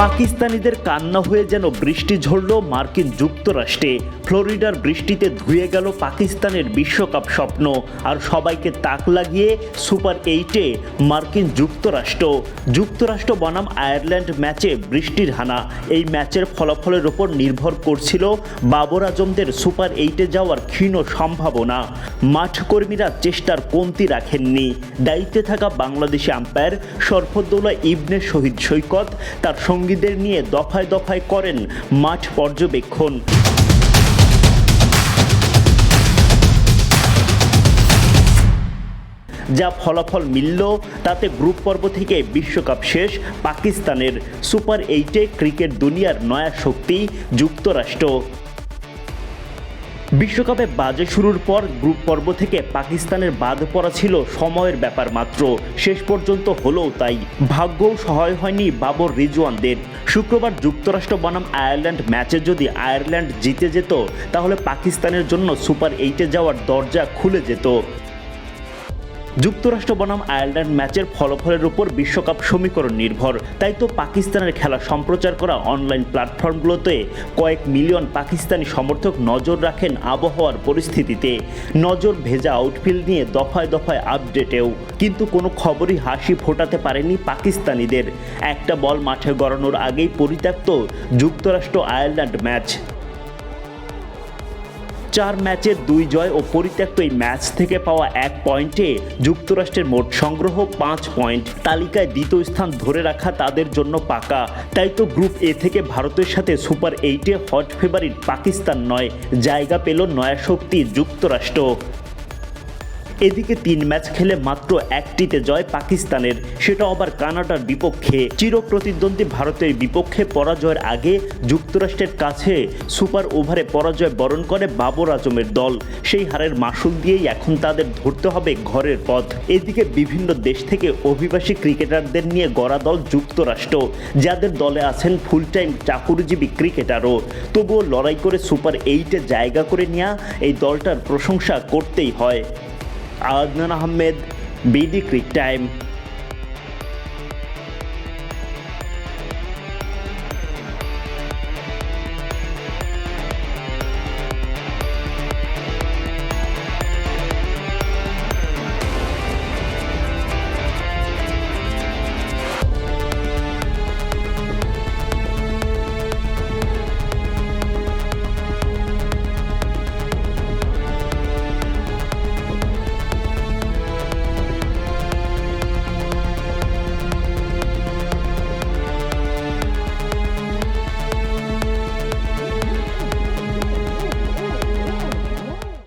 পাকিস্তানিদের কান্না হয়ে যেন বৃষ্টি ঝরল মার্কিন যুক্তরাষ্ট্রে। ফ্লোরিডার বৃষ্টিতে ধুয়ে গেল পাকিস্তানের বিশ্বকাপ স্বপ্ন। আর সবাইকে তাক লাগিয়ে সুপার এইটে মার্কিন যুক্তরাষ্ট্র। যুক্তরাষ্ট্র বনাম আয়ারল্যান্ড ম্যাচে বৃষ্টির হানা। এই ম্যাচের ফলাফলের ওপর নির্ভর করছিল বাবর আজমদের সুপার এইটে যাওয়ার ক্ষীণ সম্ভাবনা। মাঠকর্মীরা চেষ্টার কমতি রাখেননি। দায়িত্বে থাকা বাংলাদেশি আম্পায়ার শরফদ্দৌলা ইবনে শহীদ সৈকত, তার সঙ্গীদের নিয়ে দফায় দফায় করেন মাঠ পর্যবেক্ষণ। যা ফলাফল মিলল, তাতে গ্রুপ পর্ব থেকে বিশ্বকাপ শেষ, পাকিস্তানের সুপার এইটে ক্রিকেট দুনিয়ার নয়া শক্তি, যুক্তরাষ্ট্র। বিশ্বকাপে বাজে শুরুর পর গ্রুপ পর্ব থেকে পাকিস্তানের বাদ পড়া ছিল সময়ের ব্যাপার মাত্র। শেষ পর্যন্ত হলেও তাই। ভাগ্যও সহায় হয়নি বাবর রিজওয়ানদের। শুক্রবার যুক্তরাষ্ট্র বনাম আয়ারল্যান্ড ম্যাচে যদি আয়ারল্যান্ড জিতে যেত, তাহলে পাকিস্তানের জন্য সুপার এইটে যাওয়ার দরজা খুলে যেত। যুক্তরাষ্ট্র বনাম আয়ারল্যান্ড ম্যাচের ফলাফলের উপর বিশ্বকাপ সমীকরণ নির্ভর। তাই তো পাকিস্তানের খেলা সম্প্রচার করা অনলাইন প্ল্যাটফর্মগুলোতে কয়েক মিলিয়ন পাকিস্তানি সমর্থক নজর রাখেন আবহাওয়ার পরিস্থিতিতে। নজর ভেজা আউটফিল্ড নিয়ে দফায় দফায় আপডেটেও। কিন্তু কোনো খবরই হাসি ফোটাতে পারেনি পাকিস্তানিদের। একটা বল মাঠে গড়ানোর আগেই পরিত্যক্ত যুক্তরাষ্ট্র আয়ারল্যান্ড ম্যাচ। চার ম্যাচের দুই জয় ও পরিত্যক্ত এই ম্যাচ থেকে পাওয়া এক পয়েন্টে যুক্তরাষ্ট্রের মোট সংগ্রহ পাঁচ পয়েন্ট। তালিকায় দ্বিতীয় স্থান ধরে রাখা তাদের জন্য পাকা। তাই তো গ্রুপ এ থেকে ভারতের সাথে সুপার এইটে হট ফেভারিট পাকিস্তান নয়। জায়গা পেল নয়া শক্তি যুক্তরাষ্ট্র। এদিকে তিন ম্যাচ খেলে মাত্র একটিতে জয় পাকিস্তানের। সেটা আবার কানাডার বিপক্ষে। চির প্রতিদ্বন্দ্বী ভারতের বিপক্ষে পরাজয়ের আগে যুক্তরাষ্ট্রের কাছে সুপার ওভারে পরাজয় বরণ করে বাবর আজমের দল। সেই হারের মাসুল দিয়েই এখন তাদের ধরতে হবে ঘরের পথ। এদিকে বিভিন্ন দেশ থেকে অভিবাসী ক্রিকেটারদের নিয়ে গড়া দল যুক্তরাষ্ট্র। যাদের দলে আছেন ফুল টাইম চাকুরিজীবী ক্রিকেটারও। তবুও লড়াই করে সুপার এইটে জায়গা করে নেওয়া এই দলটার প্রশংসা করতেই হয়। Adnan Ahmed B D cric time.